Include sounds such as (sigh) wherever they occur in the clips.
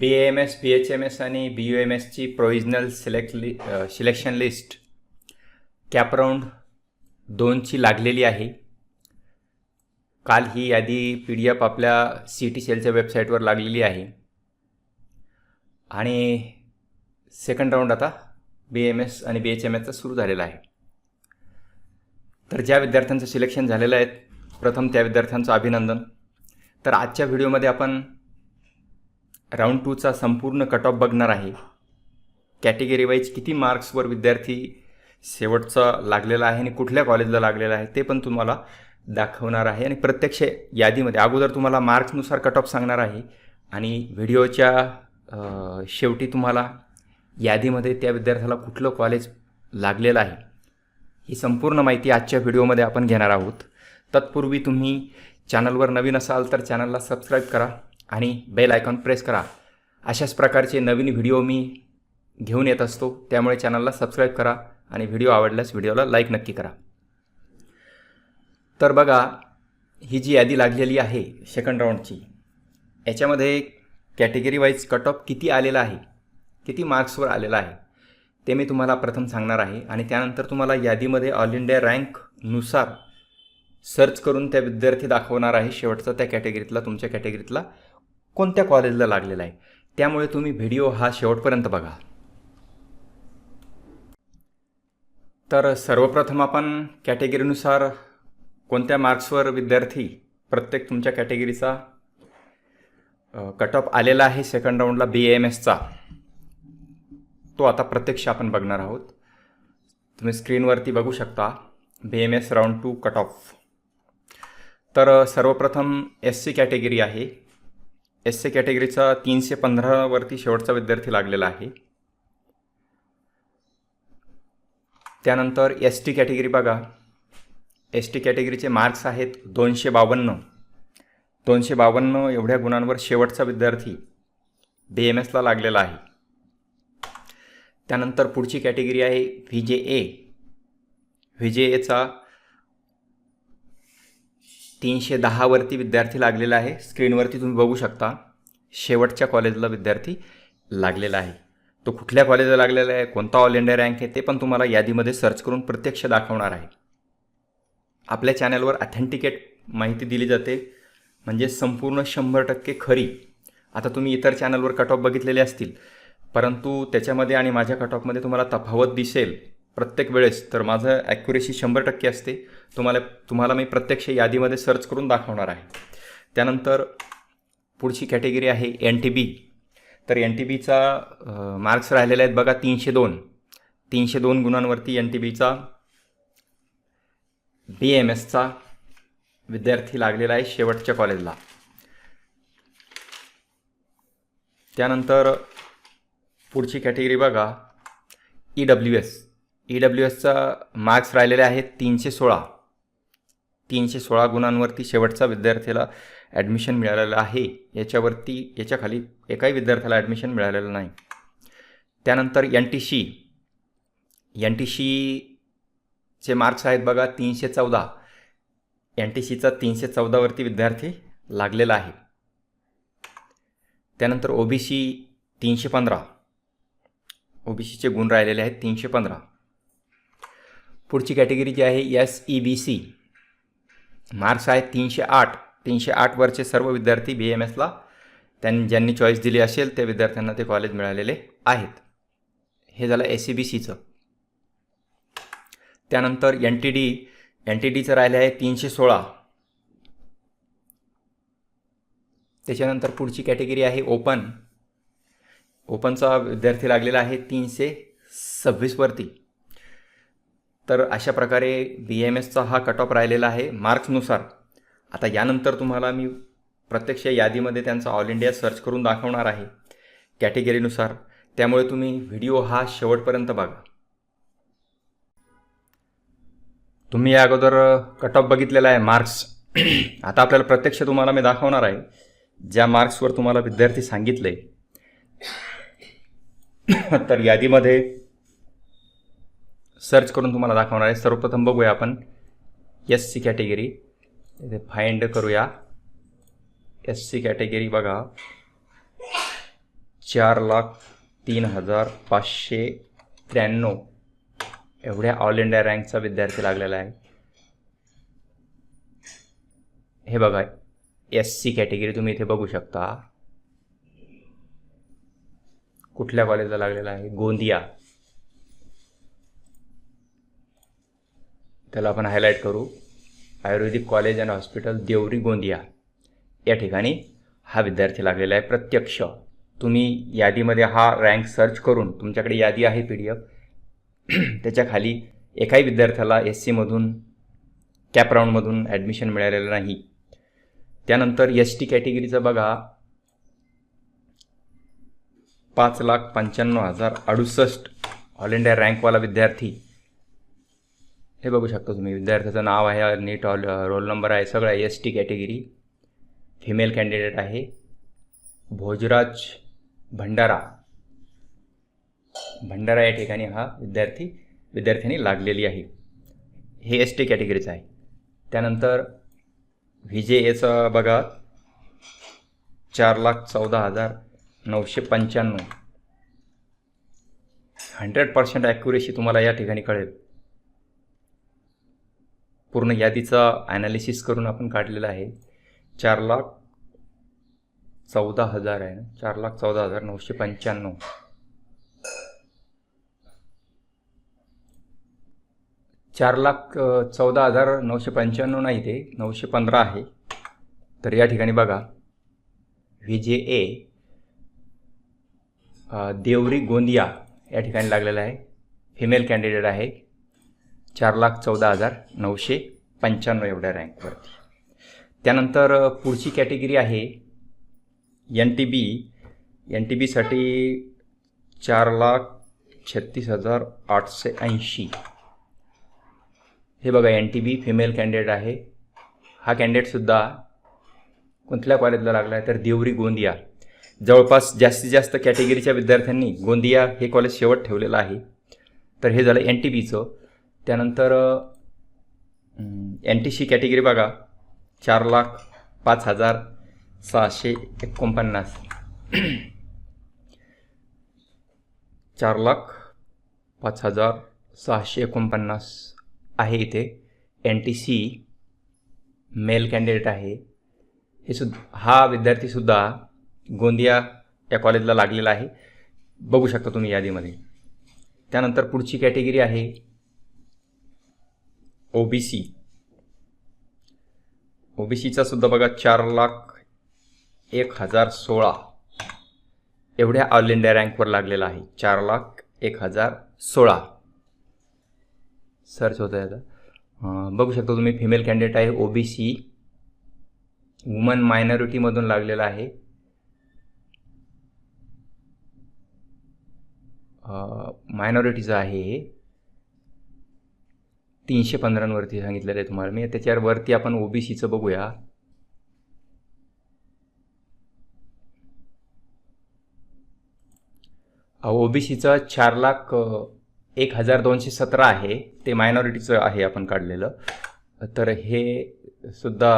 B M S B H M S आणि B U M एसची provisional select लि selection list cap round दोनची लागलेली आहे. काल ही यादी पी डी एफ आपल्या सी टी सेलच्या वेबसाईटवर लागलेली आहे. आणि सेकंड राऊंड आता बी एम एस आणि बी एच एम एसचा सुरू झालेला आहे. तर ज्या विद्यार्थ्यांचं सिलेक्शन झालेलं आहे प्रथम त्या विद्यार्थ्यांचं अभिनंदन. तर आजच्या व्हिडिओमध्ये आपण राऊंड टूचा संपूर्ण कट ऑफ बघणार आहे. कॅटेगरी वाईज किती मार्क्सवर विद्यार्थी शेवटचा लागलेला आहे आणि कुठल्या कॉलेजला लागलेला आहे ते पण तुम्हाला दाखवणार आहे. आणि प्रत्यक्ष यादीमध्ये अगोदर तुम्हाला मार्क्सनुसार कट ऑफ सांगणार आहे. आणि व्हिडिओच्या शेवटी तुम्हाला यादीमध्ये त्या विद्यार्थ्याला कुठलं कॉलेज लागलेलं आहे ही संपूर्ण माहिती आजच्या व्हिडिओमध्ये आपण घेणार आहोत. तत्पूर्वी तुम्ही चॅनलवर नवीन असाल तर चॅनलला सबस्क्राईब करा. आणि बेल आयकॉन प्रेस करा. अशाच प्रकारचे नवीन व्हिडिओ मी घेऊन येत असतो. त्यामुळे चॅनलला सबस्क्राईब करा आणि व्हिडिओ आवडल्यास व्हिडिओला लाईक नक्की करा. तर बघा ही जी यादी लागलेली आहे सेकंड राऊंडची याच्यामध्ये कॅटेगरी वाईज कट ऑफ किती आलेला आहे किती मार्क्सवर आलेला आहे ते मी तुम्हाला प्रथम सांगणार आहे. आणि त्यानंतर तुम्हाला यादीमध्ये ऑल इंडिया रँकनुसार सर्च करून त्या विद्यार्थी दाखवणार आहे. शेवटचा त्या कॅटेगरीतला तुमच्या कॅटेगरीतला कोणत्या कॉलेजला लागलेला आहे? त्यामुळे तुम्ही व्हिडिओ हा शेवटपर्यंत बघा. तर सर्वप्रथम आपण कॅटेगरीनुसार कोणत्या मार्क्सवर विद्यार्थी प्रत्येक तुमच्या कॅटेगरीचा कट ऑफ आलेला आहे? सेकंड राऊंडला बी एम एसचा तो आता प्रत्यक्ष आपण बघणार आहोत. तुम्ही स्क्रीनवरती बघू शकता B M S round two cut off तर सर्वप्रथम एस सी कॅटेगरी आहे. एस सी कॅटेगरीचा तीनशे पंधरावरती शेवटचा विद्यार्थी लागलेला आहे. त्यानंतर एस टी कॅटेगरी बघा. एस टी कॅटेगरीचे मार्क्स आहेत दोनशे बावन्न. दोनशे बावन्न एवढ्या गुणांवर शेवटचा विद्यार्थी बी एम एसला लागलेला आहे. त्यानंतर पुढची कॅटेगरी आहे व्ही जे ए. व्ही जे एचा तीनशे दहावरती विद्यार्थी लागलेला आहे. स्क्रीनवरती तुम्ही बघू शकता. शेवटच्या कॉलेजला विद्यार्थी लागलेला आहे. तो कुठल्या कॉलेजला लागलेला आहे? कोणता ऑल इंडिया रँक आहे? ते पण तुम्हाला यादीमध्ये सर्च करून प्रत्यक्ष दाखवणार आहे. आपल्या चॅनलवर ऑथेंटिकेट माहिती दिली जाते. म्हणजे संपूर्ण शंभर टक्के खरी. आता तुम्ही इतर चॅनलवर कट ऑफ बघितलेले असतील. परंतु त्याच्यामध्ये आणि माझ्या कट ऑफमध्ये तुम्हाला तफावत दिसेल. प्रत्येक वेळेस तर माझं ॲक्युरेसी शंभर टक्के असते. तुम्हाला तुम्हाला मी प्रत्यक्ष यादीमध्ये सर्च करून दाखवणार आहे. त्यानंतर पुढची कॅटेगरी आहे एन टी बी तर एन टी बीचा मार्क्स राहिलेले आहेत बघा तीनशे दोन. तीनशे दोन गुणांवरती एन टी बीचा बी एम एसचा विद्यार्थी लागलेला आहे शेवटच्या कॉलेजला त्यानंतर पुढची कॅटेगरी बघा E W S E W एसचा marks राहिलेले आहेत तीनशे सोळा. तीनशे सोळा गुणांवरती शेवटचा विद्यार्थ्याला ॲडमिशन मिळालेलं आहे. याच्यावरती याच्याखाली एकाही विद्यार्थ्याला ॲडमिशन मिळालेलं नाही. त्यानंतर N T C N T चे मार्क्स आहेत बघा तीनशे चौदा. एन टी सीचा तीनशे चौदावरती विद्यार्थी लागलेला आहे. त्यानंतर ओ बी सी तीनशे पंधरा. ओ बी सीचे गुण राहिलेले आहेत तीनशे पंधरा. पुढची कॅटेगरी जी आहे S E B C marks आहेत तीनशे आठ. तीनशे आठवरचे सर्व विद्यार्थी बी एम एसला त्यां ज्यांनी चॉईस दिली असेल त्या विद्यार्थ्यांना ते कॉलेज मिळालेले आहेत. हे झालं एस सी बी सीचं त्यानंतर N T D N T डीचं राहिलं आहे तीनशे सोळा. त्याच्यानंतर पुढची कॅटेगरी आहे ओपन ओपनचा विद्यार्थी लागलेला आहे तीनशे सव्वीसवरती तर अशा प्रकारे बी एम एसचा हा कट ऑफ राहिलेला आहे मार्क्सनुसार. आता यानंतर तुम्हाला मी प्रत्यक्ष यादीमध्ये त्यांचा ऑल इंडिया सर्च करून दाखवणार आहे कॅटेगरीनुसार. त्यामुळे तुम्ही व्हिडिओ हा शेवटपर्यंत बघा. तुम्ही या अगोदर कट ऑफ बघितलेला आहे मार्क्स. (clears throat) आता आपल्याला प्रत्यक्ष तुम्हाला मी दाखवणार आहे ज्या मार्क्सवर तुम्हाला विद्यार्थी सांगितले. तर यादीमध्ये सर्च करून तुम्हाला दाखवणार आहे. सर्वप्रथम बघूया आपण. एस सी कॅटेगरी इथे फाइंड करूया. एस सी कॅटेगरी बघा. चार लाख तीन हजार पाचशे त्र्याण्णव. एवढ्या ऑल इंडिया रँकचा विद्यार्थी लागलेला आहे. हे बघा. एस सी कॅटेगरी तुम्ही इथे बघू शकता. कुठल्या कॉलेजला लागलेला आहे? गोंदिया. त्याला आपण हायलाईट करू. Ayurvedic college and hospital Deori Gondia. या ठिकाणी हा विद्यार्थी लागलेला आहे प्रत्यक्ष. तुम्ही यादीमध्ये हा रँक सर्च करून तुमच्याकडे यादी आहे पी डी एफ त्याच्याखाली एकाही विद्यार्थ्याला एस सीमधून कॅप राऊंडमधून ॲडमिशन मिळालेलं नाही. त्यानंतर एस टी कॅटेगरीचं बघा. पाच लाख पंच्याण्णव हजार अडुसष्ट ऑल इंडिया रँकवाला विद्यार्थी. हे बघू शकता तुम्ही. विद्यार्थ्याचं नाव आहे नीट ऑल रोल नंबर आहे सगळं S T category female candidate आहे. भोजराज भंडारा. भंडारा या ठिकाणी हा विद्यार्थी विद्यार्थ्यांनी लागलेली आहे. हे एस टी कॅटेगरीचं आहे. त्यानंतर व्ही जे एचं बघा. चार लाख चौदा हजार नऊशे पंच्याण्णव. हंड्रेड पर्सेंट ॲक्युरेसी तुम्हाला या ठिकाणी कळेल. पूर्ण यादीचा ॲनालिसिस करून आपण काढलेलं आहे. चार लाख चौदा हजार आहे ना? चार लाख चौदा हजार नऊशे पंच्याण्णव. चार लाख चौदा हजार नऊशे पंच्याण्णव नाही ते नऊशे पंधरा आहे. तर या ठिकाणी बघा. व्ही जे ए देवरी गोंदिया या ठिकाणी लागलेला आहे. फिमेल कॅन्डिडेट आहे. चार लाख चौदा हजार नऊशे पंच्याण्णव एवढ्या रँकवरती. त्यानंतर पुढची कॅटेगरी आहे N T B. N T बीसाठी चार लाख छत्तीस हजार आठशे ऐंशी. हे बघा N T B female candidate आहे. हा कॅन्डिडेटसुद्धा कुठल्या कॉलेजला लागला आहे तर देवरी गोंदिया. जवळपास जास्तीत जास्त कॅटेगरीच्या विद्यार्थ्यांनी गोंदिया हे कॉलेज शेवट ठेवलेलं आहे. तर हे झालं एन टी बीचं. त्यानंतर एन टी सी कॅटेगरी बघा. चार लाख पाच हजार सहाशे एकोणपन्नास. (clears throat) चार लाख पाच हजार सहाशे एकोणपन्नास आहे इथे. N T C male candidate आहे. हे सुद्धा हा विद्यार्थीसुद्धा गोंदिया या कॉलेजला लागलेला आहे. बघू शकता तुम्ही यादीमध्ये. त्यानंतर पुढची कॅटेगरी आहे O B C O B सीचा सुद्धा बघा चार लाख एक हजार सोळा. एवढ्या ऑल इंडिया रँकवर लागलेला आहे. चार लाख एक हजार सोळा. सर्च होतं आहे आता बघू शकता तुम्ही फिमेल कॅन्डिडेट आहे ओ बी सी वुमन मायनॉरिटीमधून लागलेला आहे. मायनॉरिटीचं आहे हे. तीनशे पंधरांवरती सांगितलेलं आहे तुम्हाला. मी त्याच्यावर वरती आपण ओ बी सीचं बघूया. ओ बी चार लाख एक हजार दोनशे सतरा आहे. ते मायनॉरिटीचं आहे आपण काढलेलं. तर हे सुद्धा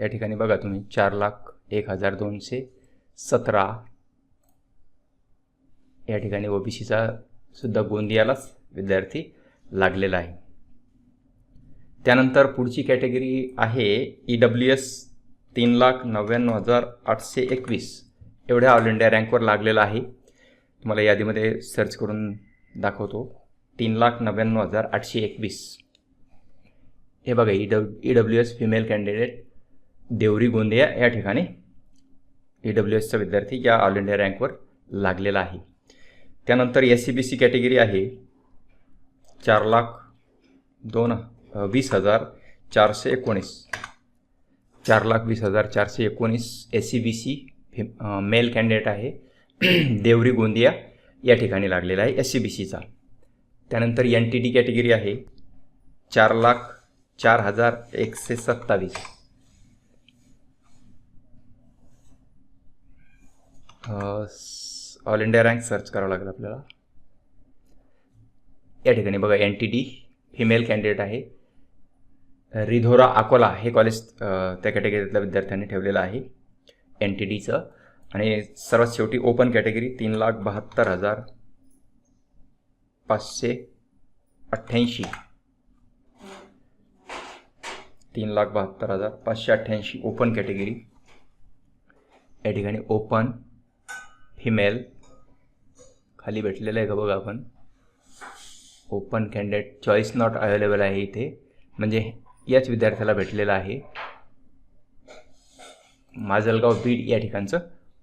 या ठिकाणी बघा तुम्ही. चार लाख एक हजार दोनशे सतरा या ठिकाणी ओ बी सुद्धा गोंदियालाच विद्यार्थी लागलेला आहे. त्यानंतर पुढची कॅटेगरी आहे ई डब्ल्यू एस तीन लाख नव्याण्णव हजार आठशे एकवीस. एवढ्या ऑल इंडिया रँकवर लागलेला आहे. तुम्हाला यादीमध्ये सर्च करून दाखवतो. तीन लाख नव्याण्णव हजार आठशे एकवीस. हे बघा ई डब E W S female candidate Deori Gondia या ठिकाणी ई डब्ल्यू एसचा विद्यार्थी या ऑल इंडिया रँकवर लागलेला आहे. त्यानंतर S C B C category आहे. चार लाख दोन वीस हजार चारशे एकोणीस. चार लाख वीस हजार चारशे एकोणीस S C B C male candidate आहे. (clears throat) देवरी गोंदिया या ठिकाणी लागलेला आहे एस सी बी सीचा त्यानंतर एन टी डी कॅटेगरी आहे. चार लाख चार हजार एकशे सत्तावीस. ऑल इंडिया रँक सर्च करावं लागेल आपल्याला. या ठिकाणी बघा N T D female candidate आहे. रिधोरा अकोला हे कॉलेज त्या कॅटेगरीतल्या विद्यार्थ्यांनी ठेवलेलं आहे. एन टी डीचं आणि सर्वात शेवटी ओपन कॅटेगरी तीन लाख बहात्तर हजार पाचशे अठ्ठ्याऐंशी. तीन लाख बहात्तर हजार पाचशे अठ्ठ्याऐंशी ओपन कॅटेगरी या ठिकाणी ओपन फिमेल खाली भेटलेलं आहे का बघा आपण. Open candidate choice not available आहे इथे. म्हणजे याच विद्यार्थ्याला भेटलेलं आहे. माजलगाव बीड या ठिकाणचं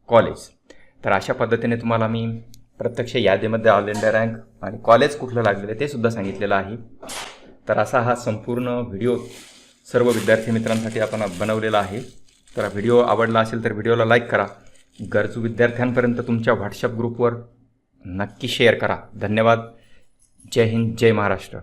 कॉलेज तर अशा पद्धतीने तुम्हाला मी प्रत्यक्ष यादीमध्ये ऑल इंडिया रँक आणि कॉलेज कुठलं लागलेलं आहे ते सुद्धा सांगितलेलं आहे. तर असा हा संपूर्ण व्हिडिओ सर्व विद्यार्थी मित्रांसाठी आपण बनवलेला आहे. तर व्हिडिओ आवडला असेल तर व्हिडिओला लाईक करा. गरजू विद्यार्थ्यांपर्यंत तुमच्या व्हॉट्सअप ग्रुपवर नक्की शेअर करा. धन्यवाद. जय हिंद जय महाराष्ट्र.